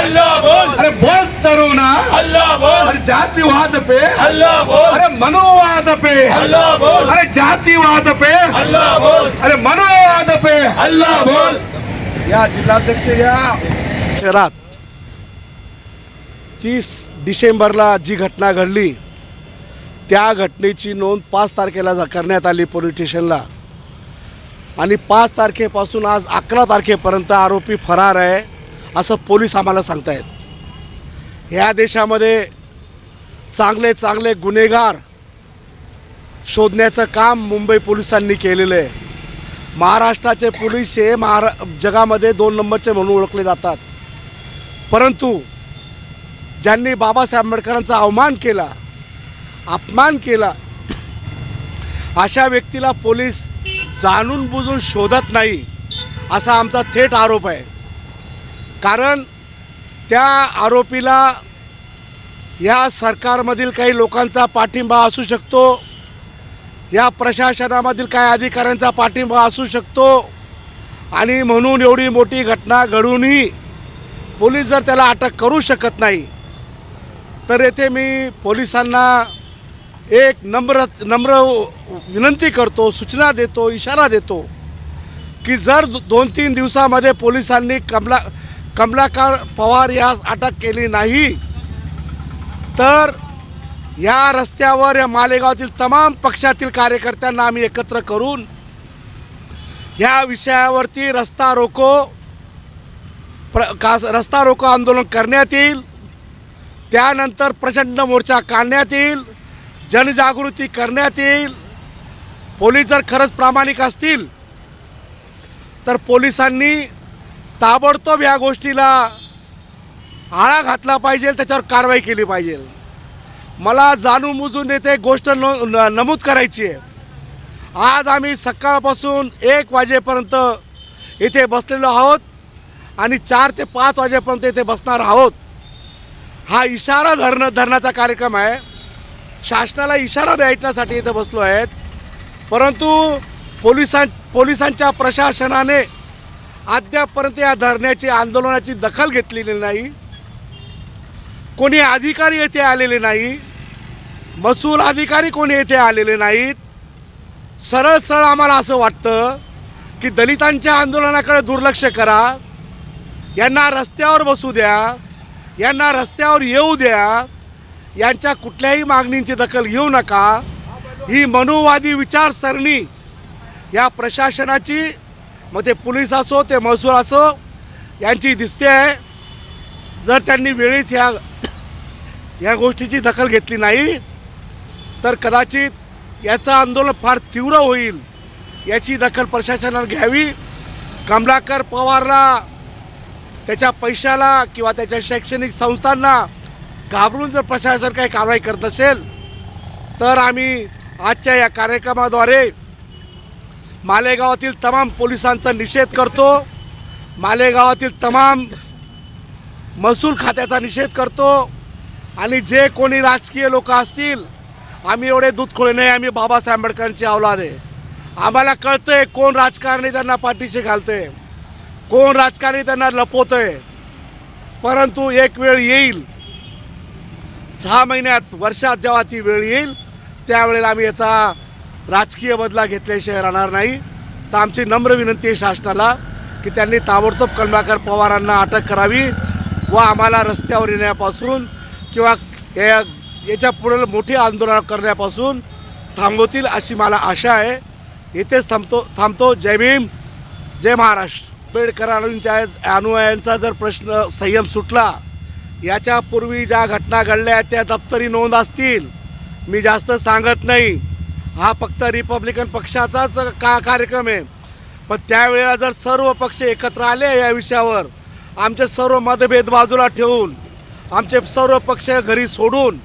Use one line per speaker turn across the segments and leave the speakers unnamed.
अल्लाह बोल
अरे बोल तरुणा
अल्लाह बोल
अरे जातिवाद पे
अल्लाह बोल
अरे मनोवाद पे
अल्लाह बोल
अरे जातिवाद पे
अल्लाह बोल
अरे मनोवाद पे
अल्लाह बोल
या जिल्हाध्यक्ष या शहरात तीस डिसेंबरला जी घटना घडली त्या घटनेची नोंद पाच तारखेला जा- करण्यात आली पोलीस स्टेशनला आणि पाच तारखेपासून आज अकरा तारखेपर्यंत आरोपी फरार आहे असं पोलीस आम्हाला सांगतायत. ह्या देशामध्ये चांगले चांगले गुन्हेगार शोधण्याचं काम मुंबई पोलिसांनी केलेलं आहे. महाराष्ट्राचे पोलीस हे महारा जगामध्ये दोन नंबरचे म्हणून ओळखले जातात. परंतु ज्यांनी बाबासाहेब आंबेडकरांचा अवमान केला अपमान केला अशा व्यक्तीला पोलीस जाणून बुजून शोधत नाही असा आमचा थेट आरोप आहे. कारण त्या आरोपीला या सरकारमधील काही लोकांचा पाठिंबा असू शकतो या प्रशासनामधील काही अधिकाऱ्यांचा पाठिंबा असू शकतो आणि म्हणून एवढी मोठी घटना घडूनही पोलीस जर त्याला अटक करू शकत नाही तर येथे मी पोलिसांना एक नम्र नम्र विनंती करतो सूचना देतो इशारा देतो की जर दोन तीन दिवसामध्ये पोलिसांनी कमला कमलाकर पवार यास अटक केली नाही. तर या रस्त्यावर या मालेगावातील तमाम पक्षातील कार्यकर्त्यांना आम्ही एकत्र करून ह्या विषयावरती रस्ता रोको प्र का रस्ता रोको आंदोलन करण्यात येईल. त्यानंतर प्रचंड मोर्चा काढण्यात येईल. जनजागृती करण्यात येईल. पोलीस जर खरंच प्रामाणिक असतील तर पोलिसांनी ताबडतोब या गोष्टीला आळा घातला पाहिजे त्याच्यावर कारवाई केली पाहिजे. मला जाणून बुजून येथे गोष्ट न- नमूद करायची आहे. आज आम्ही सकाळपासून एक वाजेपर्यंत इथे बसलेलो आहोत आणि चार ते पाच वाजेपर्यंत इथे बसणार आहोत. हा इशारा धरणं धरण्याचा कार्यक्रम आहे. शासनाला इशारा द्यायच्यासाठी इथे बसलो आहेत. परंतु पोलिसां पोलिसांच्या प्रशासनाने अद्यापर्यंत या धरण्याची आंदोलनाची दखल घेतलेली नाही. कोणी अधिकारी येथे आलेले नाही. महसूल अधिकारी कोणी येथे आलेले नाहीत. सरळ सरळ आम्हाला असं वाटतं की दलितांच्या आंदोलनाकडे दुर्लक्ष करा. यांना रस्त्यावर बसू द्या. यांना रस्त्यावर येऊ द्या. यांच्या कुठल्याही मागणींची दखल घेऊ नका. ही मनुवादी विचारसरणी या प्रशासनाची मग ते पोलीस असो ते महसूल असो यांची दिसते आहे. जर त्यांनी वेळीच ह्या या गोष्टीची दखल घेतली नाही तर कदाचित याचं आंदोलन फार तीव्र होईल याची दखल प्रशासनानं घ्यावी. कमलाकर पवारला त्याच्या पैशाला किंवा त्याच्या शैक्षणिक संस्थांना घाबरून जर प्रशासन काही कारवाई करत असेल तर आम्ही आजच्या या कार्यक्रमाद्वारे मालेगावातील तमाम पोलिसांचा निषेध करतो. मालेगावातील तमाम महसूल खात्याचा निषेध करतो. आणि जे कोणी राजकीय लोक असतील आम्ही एवढे दूध खोळे नाही आम्ही बाबासाहेब आंबेडकरांची अवलाद आहे. आम्हाला कळतंय कोण राजकारणी त्यांना पाठीशी घालते कोण राजकारणी त्यांना लपवतंय. परंतु एक वेळ येईल सहा महिन्यात वर्षात जेव्हा ती वेळ येईल त्यावेळेला आम्ही याचा राजकीय बदला घेतल्याशिवाय राहणार नाही. तर आमची नम्र विनंती आहे शासनाला की त्यांनी ताबडतोब कलमाकर पवारांना अटक करावी व आम्हाला रस्त्यावर येण्यापासून किंवा या याच्यापुढे मोठी आंदोलन करण्यापासून थांबवतील अशी मला आशा आहे. येथेच थांबतो थांबतो. जय भीम जय महाराष्ट्र. आंबेडकरांच्या अनुयायांचा जर प्रश्न संयम सुटला याच्यापूर्वी ज्या घटना घडल्या आहेत त्या दप्तरी नोंद असतील. मी जास्त सांगत नाही. हा फक्त रिपब्लिकन पक्षाचाच का कार्यक्रम आहे. पण त्यावेळेला जर सर्व पक्ष एकत्र आले या विषयावर आमचे सर्व मतभेद बाजूला ठेवून आमचे सर्व पक्ष घरी सोडून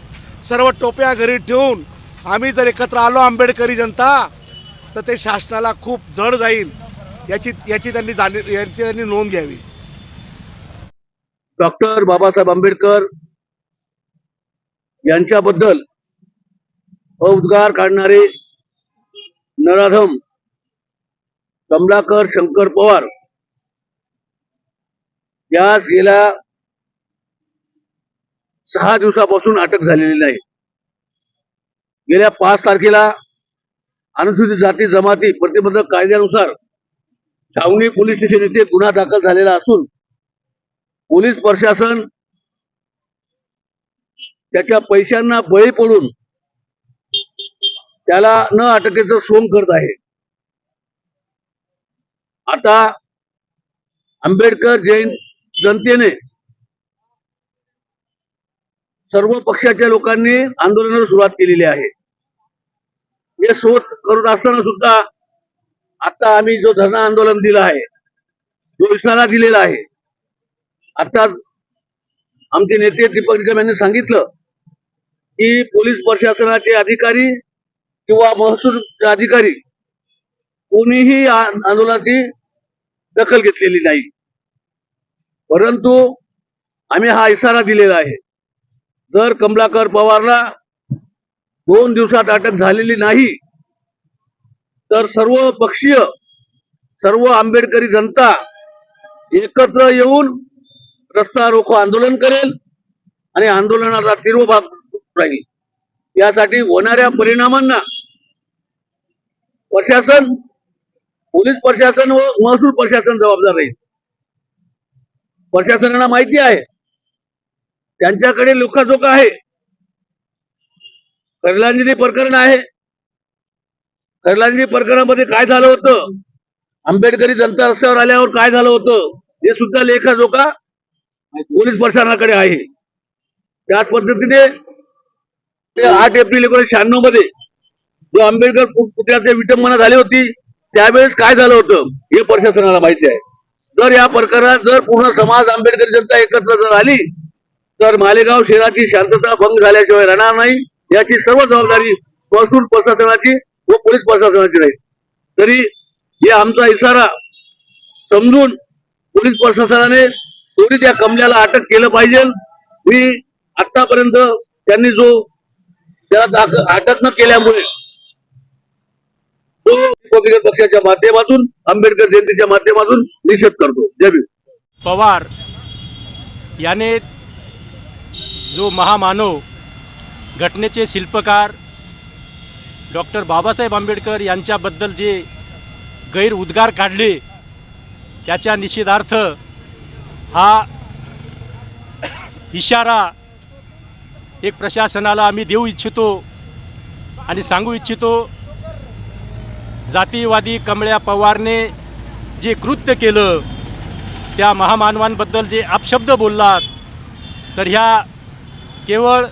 सर्व टोप्या घरी ठेवून आम्ही जर एकत्र आलो आंबेडकरी जनता तर ते शासनाला खूप जड जाईल याची याची त्यांनी जाणी याची त्यांनी नोंद घ्यावी.
डॉक्टर बाबासाहेब आंबेडकर यांच्याबद्दल उद्गार काढणारे नराधम कमलाकर शंकर पवार यास गेल्या सहा दिवसापासून अटक झालेली नाही. गेल्या पाच तारखेला अनुसूचित जाती जमाती प्रतिबंधक कायद्यानुसार छावणी पोलीस स्टेशन येथे गुन्हा दाखल झालेला असून पोलीस प्रशासन त्याच्या पैशांना बळी पडून त्याला न अटकेचं सोंग करत आहे. आता आंबेडकर जैन जनतेने सर्व पक्षाच्या लोकांनी आंदोलनाला सुरुवात केलेली आहे. हे शोध करत असताना सुद्धा आता आम्ही जो धरणा आंदोलन दिलं आहे जो इशारा दिलेला आहे आता आमचे नेते दीपक निकम यांनी सांगितलं की पोलीस प्रशासनाचे अधिकारी किंवा महसूल अधिकारी कोणीही आंदोलनाची दखल घेतलेली नाही. परंतु आम्ही हा इशारा दिलेला आहे. जर कमलाकर पवारला दोन दिवसात अटक झालेली नाही तर सर्व पक्षीय सर्व आंबेडकरी जनता एकत्र येऊन रस्ता रोको आंदोलन करेल आणि आंदोलनाचा तीव्र भाग राहील. यासाठी होणाऱ्या परिणामांना प्रशासन पोलीस प्रशासन व महसूल प्रशासन जबाबदार राहील प्रशासनाला माहिती आहे. त्यांच्याकडे लोकाचोका आहे. कर्लांजली प्रकरण आहे. कर्लांजली प्रकरणामध्ये काय झालं होतं? आंबेडकरी जनता रस्त्यावर आल्यावर काय झालं होतं? हे सुद्धा लेखाजोखा पोलीस प्रशासनाकडे आहे. त्याच पद्धतीने ते आठ एप्रिल एकोणीशे शहाण्णवमध्ये जो आंबेडकर कुठल्या विटंबना झाली होती त्यावेळेस काय झालं होतं हे प्रशासनाला माहिती आहे. जर या प्रकरणात जर पूर्ण समाज आंबेडकर जनता एकत्र जर आली तर मालेगाव शहराची शांतता भंग झाल्याशिवाय राहणार नाही याची सर्व जबाबदारी महसूल प्रशासनाची व पोलीस प्रशासनाची राहील. तरी हे आमचा इशारा समजून पोलीस प्रशासनाने त्वरित त्या कमल्याला अटक केलं पाहिजे. मी आतापर्यंत त्यांनी जो त्याला अटक न केल्यामुळे रिपब्लिकन पक्षाच्या माध्यमातून आंबेडकर जयंतीच्या माध्यमातून निषेध करतो. जय भीम.
पवार याने जो महामानव घटनेचे शिल्पकार डॉक्टर बाबासाहेब आंबेडकर यांच्याबद्दल जे गैर उद्गार काढले त्याच्या निषेधार्थ हा इशारा एक प्रशासनाला आम्ही देऊ इच्छितो आणि सांगू इच्छितो जातीवादी कमळ्या पवारने जे कृत्य केलं त्या महामानवांबद्दल जे अपशब्द बोललात तर ह्या केवळ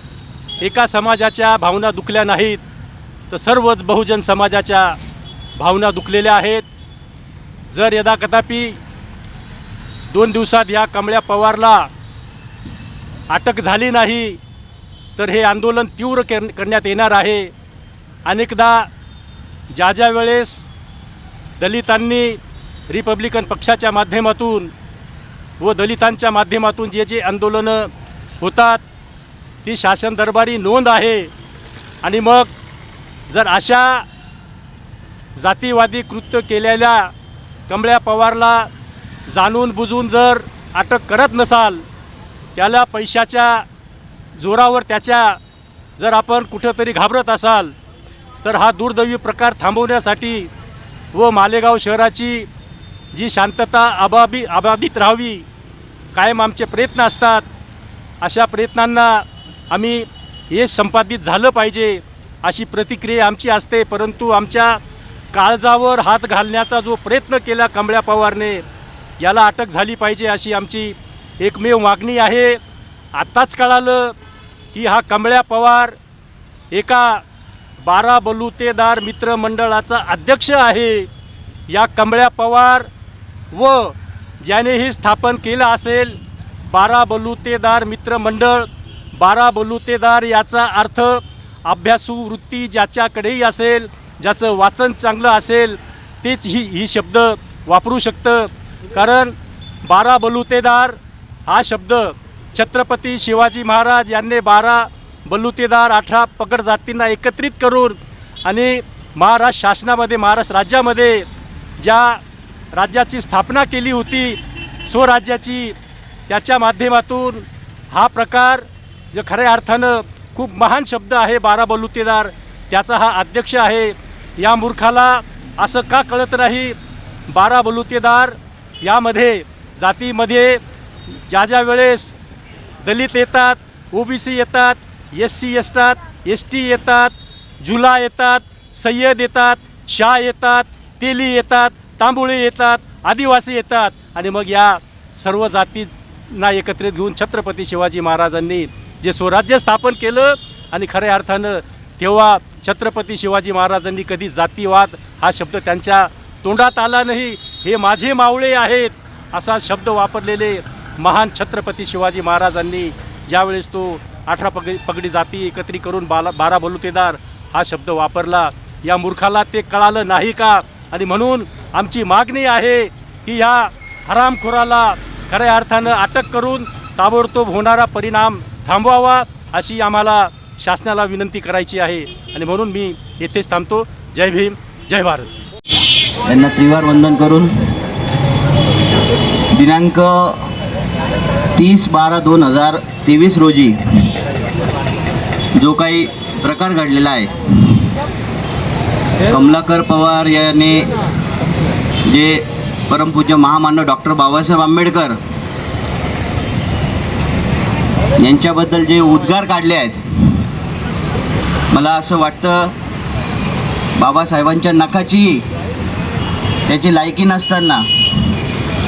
एका समाजाच्या भावना दुखल्या नाहीत तर सर्वच बहुजन समाजाच्या भावना दुखलेल्या आहेत. जर यदा कदापि दोन दिवसात ह्या कमळ्या पवारला अटक झाली नाही तर हे आंदोलन तीव्र कर करण्यात येणार आहे. अनेकदा ज्या ज्या वेळेस दलितांनी रिपब्लिकन पक्षाच्या माध्यमातून व दलितांच्या माध्यमातून जे जे आंदोलनं होतात ती शासन दरबारी नोंद आहे. आणि मग जर अशा जातीवादी कृत्य केलेल्या कमळ्या पवारला जाणून बुजून जर अटक करत नसाल त्याला पैशाच्या जोरावर त्याच्या जर आपण कुठंतरी घाबरत असाल तर हा दुर्दैवी प्रकार थांबवण्यासाठी व मालेगाव शहराची जी शांतता अबाबी अबाधित राहावी कायम आमचे प्रयत्न असतात अशा प्रयत्नांना आम्ही यश संपादित झालं पाहिजे अशी प्रतिक्रिया आमची असते. परंतु आमच्या काळजावर हात घालण्याचा जो प्रयत्न केला कमळ्या पवारने याला अटक झाली पाहिजे अशी आमची एकमेव मागणी आहे. आत्ताच कळालं की हा कमळ्या पवार एका बारा बलुतेदार मित्रमंडळाचा अध्यक्ष आहे. या कमळ्या पवार व ज्याने ही स्थापन केलं असेल बारा बलुतेदार मित्रमंडळ बारा बलुतेदार याचा अर्थ अभ्यासू वृत्ती ज्याच्याकडेही असेल ज्याचं वाचन चांगलं असेल तेच ही ही शब्द वापरू शकतं. कारण बारा बलुतेदार हा शब्द छत्रपती शिवाजी महाराज यांनी बारा बलुतेदार अठरा पगड जातींना एकत्रित करून आणि महाराष्ट्र शासनामध्ये महाराष्ट्र राज्यामध्ये ज्या राज्याची स्थापना केली होती स्वराज्याची त्याच्या माध्यमातून हा प्रकार जे खऱ्या अर्थानं खूप महान शब्द आहे बारा बलुतेदार त्याचा हा अध्यक्ष आहे. या मूर्खाला असं का कळत नाही? बारा बलुतेदार यामध्ये जातीमध्ये ज्या ज्या वेळेस दलित येतात ओबीसी येतात एस सी येतात एस टी येतात जुला येतात सय्यद येतात शाह येतात तेली येतात तांबुळे येतात आदिवासी येतात. आणि मग या सर्व जातींना एकत्रित घेऊन छत्रपती शिवाजी महाराजांनी जे स्वराज्य स्थापन केलं आणि खऱ्या अर्थानं तेव्हा छत्रपती शिवाजी महाराजांनी कधी जातीवाद हा शब्द त्यांच्या तोंडात आला नाही हे माझे मावळे आहेत असा शब्द वापरलेले महान छत्रपती शिवाजी महाराजांनी ज्यावेळेस तो अठरा पगडी पगडी जाती एकत्री करून बाला बारा बलुतेदार हा शब्द वापरला. या मूर्खाला ते कळालं नाही का? आणि म्हणून आमची मागणी आहे की ह्या हरामखोराला खऱ्या अर्थानं अटक करून ताबडतोब होणारा परिणाम थांबवावा अशी आम्हाला शासनाला विनंती करायची आहे. आणि म्हणून मी येथेच थांबतो. जय भीम जय भारत.
यांना त्रिवार वंदन करून दिनांक तीस बारा दोन हजार तेवीस रोजी जो काही प्रकार घडलेला आहे. कमलाकर पवार याने जे परमपूज्य महामानव डॉक्टर बाबासाहेब आंबेडकर यांच्याबद्दल जे उद्गार काढले आहेत मला असं वाटतं बाबासाहेबांच्या नखाची त्याची लायकी नसताना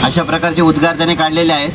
अशा प्रकारचे उद्गार त्याने काढलेले आहेत.